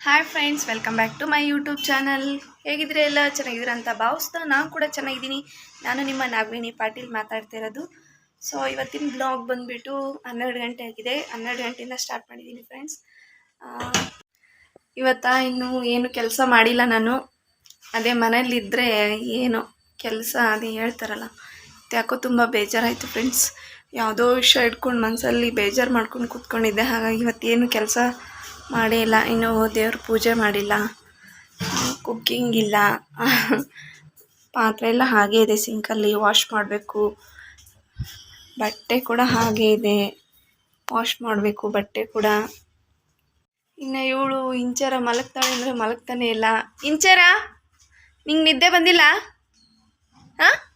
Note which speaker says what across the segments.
Speaker 1: Hi friends welcome back to my YouTube channel ಹೇಗಿದ್ರೆ ಎಲ್ಲ? ಚೆನ್ನಾಗಿದ್ದೀರಾ ಅಂತ ಭಾವಿಸ್ತಾ ನಾನು ಕೂಡ ಚೆನ್ನಾಗಿದ್ದೀನಿ. ನಾನು ನಿಮ್ಮ ನಾಗವೇಣಿ ಪಾಟೀಲ್ ಮಾತಾಡ್ತಿರೋದು ಸೊ ಇವತ್ತಿನ ಬ್ಲಾಗ್ ಬಂದುಬಿಟ್ಟು ಹನ್ನೆರಡು ಗಂಟೆ ಆಗಿದೆ. ಹನ್ನೆರಡು ಗಂಟೆಯಿಂದ ಸ್ಟಾರ್ಟ್ ಮಾಡಿದ್ದೀನಿ ಫ್ರೆಂಡ್ಸ್ ಇವತ್ತ ಇನ್ನು ಏನು ಕೆಲಸ ಮಾಡಿಲ್ಲ ನಾನು. ಅದೇ ಮನೇಲಿದ್ದರೆ ಏನು ಕೆಲಸ ಅದೇ ಹೇಳ್ತಾರಲ್ಲ. ಯಾಕೋ ತುಂಬ ಬೇಜಾರಾಯಿತು ಫ್ರೆಂಡ್ಸ್ ಯಾವುದೋ ವಿಷಯ ಇಟ್ಕೊಂಡು ಮನಸ್ಸಲ್ಲಿ ಬೇಜಾರು ಮಾಡ್ಕೊಂಡು ಕೂತ್ಕೊಂಡಿದ್ದೆ, ಹಾಗಾಗಿ ಇವತ್ತೇನು ಕೆಲಸ ಮಾಡೇ ಇಲ್ಲ. ಇನ್ನು ದೇವ್ರ ಪೂಜೆ ಮಾಡಿಲ್ಲ. ಕುಕ್ಕಿಂಗ್ ಇಲ್ಲ. ಪಾತ್ರೆ ಎಲ್ಲ ಹಾಗೆ ಇದೆ ಸಿಂಕಲ್ಲಿ ವಾಶ್ ಮಾಡಬೇಕು. ಬಟ್ಟೆ ಕೂಡ ಹಾಗೆ ಇದೆ. ವಾಶ್ ಮಾಡಬೇಕು, ಬಟ್ಟೆ ಕೂಡ. ಇನ್ನು ಇವಳು ಇಂಚರ ಮಲಗ್ತಾಳೆ ಅಂದರೆ ಮಲಗ್ತಾನೆ ಇಲ್ಲ. ಇಂಚರ, ನಿಂಗೆ ನಿದ್ದೆ ಬಂದಿಲ್ಲ? ಹಾಂ?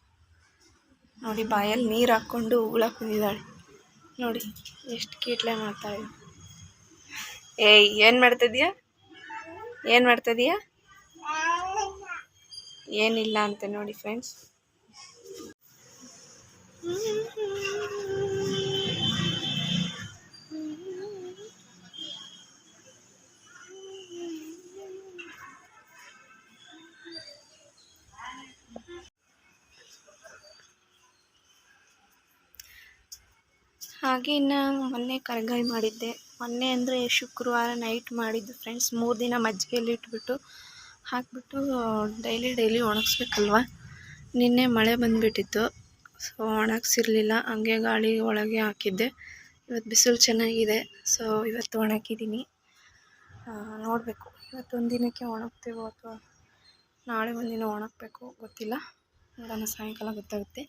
Speaker 1: ನೋಡಿ, ಬಾಯಲ್ಲಿ ನೀರು ಹಾಕ್ಕೊಂಡು ಉಗುಳಕ್ಕೆ ಕುಂದಿದ್ದಾಳೆ ನೋಡಿ, ಎಷ್ಟು ಕೀಟ್ಲೆ ಮಾಡ್ತಾಳೆ ಏಯ್, ಏನು ಮಾಡ್ತಿದ್ಯಾ ಏನು ಮಾಡ್ತಿದೀಯಾ ಏನಿಲ್ಲ ಅಂತೆ ನೋಡಿ ಫ್ರೆಂಡ್ಸ್ ಹಾಗೆ ಇನ್ನು ಮೊನ್ನೆ ಕರ್ಗಾಯಿ ಮಾಡಿದ್ದೆ. ಮೊನ್ನೆ ಅಂದರೆ ಶುಕ್ರವಾರ ನೈಟ್ ಮಾಡಿದ್ದು ಫ್ರೆಂಡ್ಸ್ ಮೂರು ದಿನ ಮಜ್ಜಿಗೆಯಲ್ಲಿ ಇಟ್ಬಿಟ್ಟು ಹಾಕಿಬಿಟ್ಟು ಡೈಲಿ ಡೈಲಿ ಒಣಗಿಸ್ಬೇಕಲ್ವ? ನಿನ್ನೆ ಮಳೆ ಬಂದುಬಿಟ್ಟಿತ್ತು. ಸೊ ಒಣಗಿಸಿರ್ಲಿಲ್ಲ. ಹಂಗೆ ಗಾಳಿ ಒಳಗೆ ಹಾಕಿದ್ದೆ. ಇವತ್ತು ಬಿಸಿಲು ಚೆನ್ನಾಗಿದೆ. ಸೊ ಇವತ್ತು ಒಣಗಿದ್ದೀನಿ. ನೋಡಬೇಕು. ಇವತ್ತೊಂದು ದಿನಕ್ಕೆ ಒಣಗ್ತೀವೋ ಅಥವಾ ನಾಳೆ ಒಂದಿನ ಒಣಗಬೇಕು ಗೊತ್ತಿಲ್ಲ. ನೋಡೋಣ, ಸಾಯಂಕಾಲ ಗೊತ್ತಾಗುತ್ತೆ.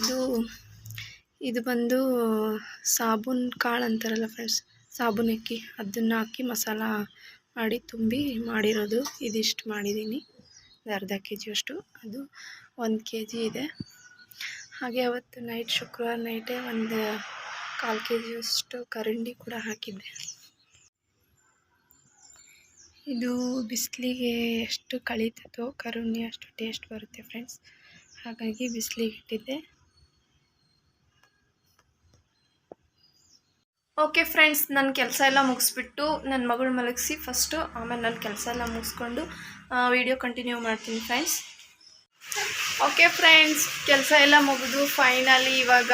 Speaker 1: ಇದು ಇದು ಬಂದು ಸಾಬೂನ್ ಕಾಳು ಅಂತಾರಲ್ಲ ಫ್ರೆಂಡ್ಸ್ ಸಾಬೂನು ಅಕ್ಕಿ. ಅದನ್ನು ಹಾಕಿ ಮಸಾಲ ಮಾಡಿ ತುಂಬಿ ಮಾಡಿರೋದು. ಇದಿಷ್ಟು ಮಾಡಿದ್ದೀನಿ ಅರ್ಧ ಕೆ ಜಿಯಷ್ಟು ಅದು ಒಂದು ಕೆ ಜಿ ಇದೆ. ಹಾಗೆ ಅವತ್ತು ನೈಟ್ ಶುಕ್ರವಾರ ನೈಟೇ ಒಂದು ಕಾಲು ಕೆ ಜಿಯಷ್ಟು ಕರಂಡಿ ಕೂಡ ಹಾಕಿದ್ದೆ. ಇದು ಬಿಸಿಲಿಗೆ ಎಷ್ಟು ಕಳೀತದೋ ಕರುಣಿ ಅಷ್ಟು ಟೇಸ್ಟ್ ಬರುತ್ತೆ ಫ್ರೆಂಡ್ಸ್ ಹಾಗಾಗಿ ಬಿಸಿಲಿಗೆ ಇಟ್ಟಿದ್ದೆ. ಓಕೆ ಫ್ರೆಂಡ್ಸ್ ನನ್ನ ಕೆಲಸ ಎಲ್ಲ ಮುಗಿಸ್ಬಿಟ್ಟು ನನ್ನ ಮಗಳು ಮಲಗಿಸಿ ಫಸ್ಟು ಆಮೇಲೆ ನನ್ನ ಕೆಲಸ ಎಲ್ಲ ಮುಗಿಸ್ಕೊಂಡು ವೀಡಿಯೋ ಕಂಟಿನ್ಯೂ ಮಾಡ್ತೀನಿ ಫ್ರೆಂಡ್ಸ್ ಓಕೆ ಫ್ರೆಂಡ್ಸ್ ಕೆಲಸ ಎಲ್ಲ ಮುಗಿದು ಫೈನಲಿ ಇವಾಗ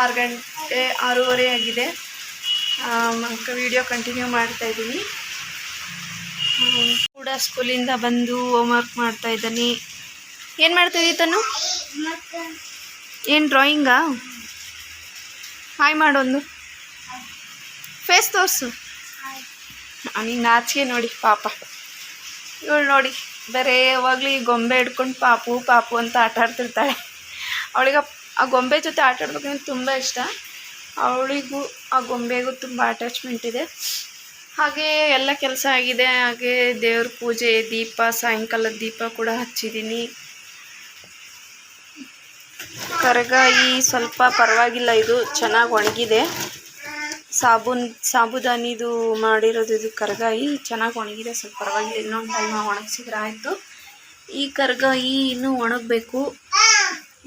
Speaker 1: ಆರು ಗಂಟೆ, ಆರೂವರೆ ಆಗಿದೆ. ವಿಡಿಯೋ ಕಂಟಿನ್ಯೂ ಮಾಡ್ತಾ ಇದ್ದೀನಿ. ಕೂಡ ಸ್ಕೂಲಿಂದ ಬಂದು ಹೋಮ್ವರ್ಕ್ ಮಾಡ್ತಾ ಮಾಡ್ತಾಯಿದ್ದೀನಿ ಏನು ಮಾಡ್ತಾಯಿದ್ದೀತನು ಏನು ಡ್ರಾಯಿಂಗಾ ಹಾಯ್ ಮಾಡೊಂದು ಫೇಸ್ ತೋರಿಸು. ನೀನು ನಾಚಿಕೆ ನೋಡಿ ಪಾಪ. ಇವಳು ನೋಡಿ ಬೇರೆ ಯಾವಾಗಲೂ ಈ ಗೊಂಬೆ ಹಿಡ್ಕೊಂಡು ಪಾಪು ಪಾಪು ಅಂತ ಆಟ ಆಡ್ತಿರ್ತಾಳೆ. ಅವಳಿಗೆ ಆ ಗೊಂಬೆ ಜೊತೆ ಆಟ ಆಡ್ಬೇಕಂದ್ರೆ ತುಂಬ ಇಷ್ಟ. ಅವಳಿಗೂ ಆ ಗೊಂಬೆಗೂ ತುಂಬ ಅಟ್ಯಾಚ್ಮೆಂಟ್ ಇದೆ. ಹಾಗೆ ಎಲ್ಲ ಕೆಲಸ ಆಗಿದೆ. ಹಾಗೆ ದೇವ್ರ ಪೂಜೆ ದೀಪ ಸಾಯಂಕಾಲದ ದೀಪ ಕೂಡ ಹಚ್ಚಿದ್ದೀನಿ. ಕರಗಾಯಿ ಸ್ವಲ್ಪ ಪರವಾಗಿಲ್ಲ, ಇದು ಚೆನ್ನಾಗಿ ಒಣಗಿದೆ. ಸಾಬೂನ್, ಸಾಬುದಾನಿದು ಮಾಡಿರೋದು ಇದು ಕರಗಾಯಿ, ಚೆನ್ನಾಗಿ ಒಣಗಿದೆ, ಸ್ವಲ್ಪ ಪರವಾಗಿಲ್ಲ, ಇನ್ನೊಂದು ಟೈಮ್ ಒಣಗಿಸಿದ್ರೆ ಆಯಿತು. ಈ ಕರಗಾಯಿ ಇನ್ನೂ ಒಣಗಬೇಕು.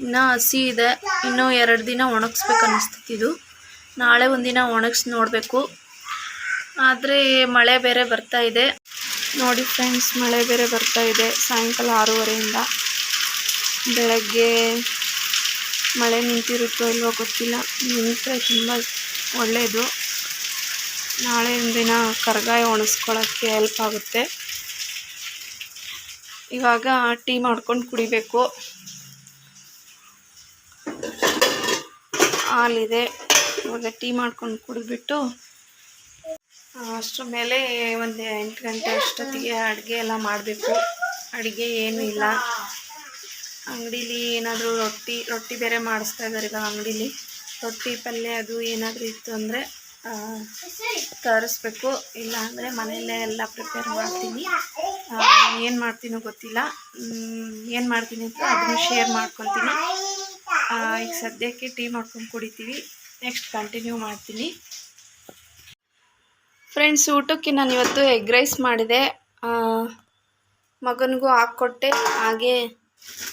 Speaker 1: ಇನ್ನೂ ಹಸಿ ಇದೆ, ಇನ್ನೂ ಎರಡು ದಿನ ಒಣಗಿಸ್ಬೇಕು ಇದು. ನಾಳೆ ಒಂದಿನ ಒಣಗಿಸಿ ನೋಡಬೇಕು. ಆದರೆ ಮಳೆ ಬೇರೆ ಬರ್ತಾ ಇದೆ. ನೋಡಿ ಫ್ರೆಂಡ್ಸ್ ಮಳೆ ಬೇರೆ ಬರ್ತಾ ಇದೆ, ಸಾಯಂಕಾಲ ಆರೂವರೆಯಿಂದ. ಬೆಳಗ್ಗೆ ಮಳೆ ನಿಂತಿರುತ್ತೋ ಇಲ್ವೋ ಗೊತ್ತಿಲ್ಲ. ನಿಂತರೆ ತುಂಬ ಒಳ್ಳೆಯದು ನಾಳೆ ದಿನ ಕರ್ಗಾಯ ಒಣಗಿಸ್ಕೊಳ್ಳೋಕ್ಕೆ ಹೆಲ್ಪ್ ಆಗುತ್ತೆ. ಇವಾಗ ಟೀ ಮಾಡ್ಕೊಂಡು ಕುಡಿಬೇಕು. ಹಾಲಿದೆ. ಇವಾಗ ಟೀ ಮಾಡ್ಕೊಂಡು ಕುಡಿದ್ಬಿಟ್ಟು ಅಷ್ಟರ ಮೇಲೆ ಒಂದು ಎಂಟು ಗಂಟೆ ಅಷ್ಟೊತ್ತಿಗೆ ಅಡುಗೆ ಎಲ್ಲ ಮಾಡಬೇಕು. ಅಡುಗೆ ಏನೂ ಇಲ್ಲ. ಅಂಗಡೀಲಿ ಏನಾದರೂ ರೊಟ್ಟಿ ರೊಟ್ಟಿ ಬೇರೆ ಮಾಡಿಸ್ತಾ ಇದ್ದಾರೆ ಈಗ ಅಂಗಡೀಲಿ. ರೊಟ್ಟಿ, ಪಲ್ಯ ಅದು ಏನಾದರೂ ಇತ್ತು ಅಂದರೆ ತರಿಸ್ಬೇಕು ಇಲ್ಲ ಅಂದರೆ ಮನೆಯಲ್ಲೇ ಎಲ್ಲ ಪ್ರಿಪೇರ್ ಮಾಡ್ತೀನಿ. ಏನು ಮಾಡ್ತೀನೋ ಗೊತ್ತಿಲ್ಲ. ಏನು ಮಾಡ್ತೀನಿ ಅಂತ ಅದನ್ನು ಶೇರ್ ಮಾಡ್ಕೊತೀನಿ ಈಗ ಸದ್ಯಕ್ಕೆ ಟೀ ಮಾಡ್ಕೊಂಡು ಕುಡಿತೀವಿ. ನೆಕ್ಸ್ಟ್ ಕಂಟಿನ್ಯೂ ಮಾಡ್ತೀನಿ. ಫ್ರೆಂಡ್ಸ್ ಊಟಕ್ಕೆ ನಾನು ಇವತ್ತು ಎಗ್ ರೈಸ್ ಮಾಡಿದೆ. ಮಗನಿಗೂ ಹಾಕ್ಕೊಟ್ಟೆ. ಹಾಗೆ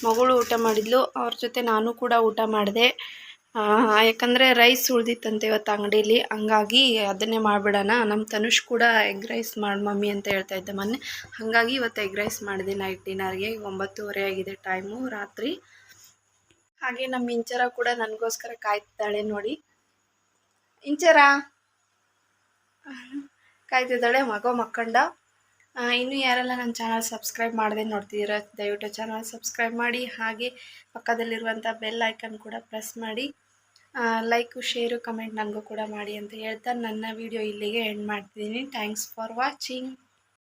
Speaker 1: ಮಗಳು ಊಟ ಮಾಡಿದ್ಲು. ಅವ್ರ ಜೊತೆ ನಾನು ಕೂಡ ಊಟ ಮಾಡಿದೆ. ಯಾಕಂದರೆ ರೈಸ್ ಉಳ್ದಿತ್ತಂತೆ ಇವತ್ತು ಅಂಗಡೀಲಿ. ಹಂಗಾಗಿ ಅದನ್ನೇ ಮಾಡಿಬಿಡೋಣ. ನಮ್ಮ ತನುಷ್ ಕೂಡ ಎಗ್ ರೈಸ್ ಮಾಡಿ ಮಮ್ಮಿ ಅಂತ ಹೇಳ್ತಾ ಇದ್ದೆ ಮೊನ್ನೆ. ಹಾಗಾಗಿ ಇವತ್ತು ಎಗ್ ರೈಸ್ ಮಾಡಿದೆ ನೈಟ್ ಡಿನ್ನರ್ಗೆ ಒಂಬತ್ತುವರೆ ಆಗಿದೆ ಟೈಮು ರಾತ್ರಿ. ಹಾಗೆ ನಮ್ಮ ಇಂಚರ ಕೂಡ ನನಗೋಸ್ಕರ ಕಾಯ್ತಿದ್ದಾಳೆ ನೋಡಿ. ಇಂಚರ. ಕಾಯ್ತಿದ್ದಾಳೆ ಮಗ ಮಕ್ಕಂಡ. ಇನ್ನು ಯಾರೆಲ್ಲ ನನ್ನ ಚಾನಲ್ ಸಬ್ಸ್ಕ್ರೈಬ್ ಮಾಡದೆ ನೋಡ್ತಿದ್ದೀರಾ, ದಯವಿಟ್ಟು ಚಾನಲ್ ಸಬ್ಸ್ಕ್ರೈಬ್ ಮಾಡಿ, ಹಾಗೆ ಪಕ್ಕದಲ್ಲಿರುವಂಥ ಬೆಲ್ ಐಕನ್ ಕೂಡ ಪ್ರೆಸ್ ಮಾಡಿ ಲೈಕು ಶೇರು ಕಮೆಂಟ್ ನನಗೂ ಕೂಡ ಮಾಡಿ ಅಂತ ಹೇಳ್ತಾ ನನ್ನ ವಿಡಿಯೋ ಇಲ್ಲಿಗೆ ಎಂಡ್ ಮಾಡ್ತಿದ್ದೀನಿ. Thanks for watching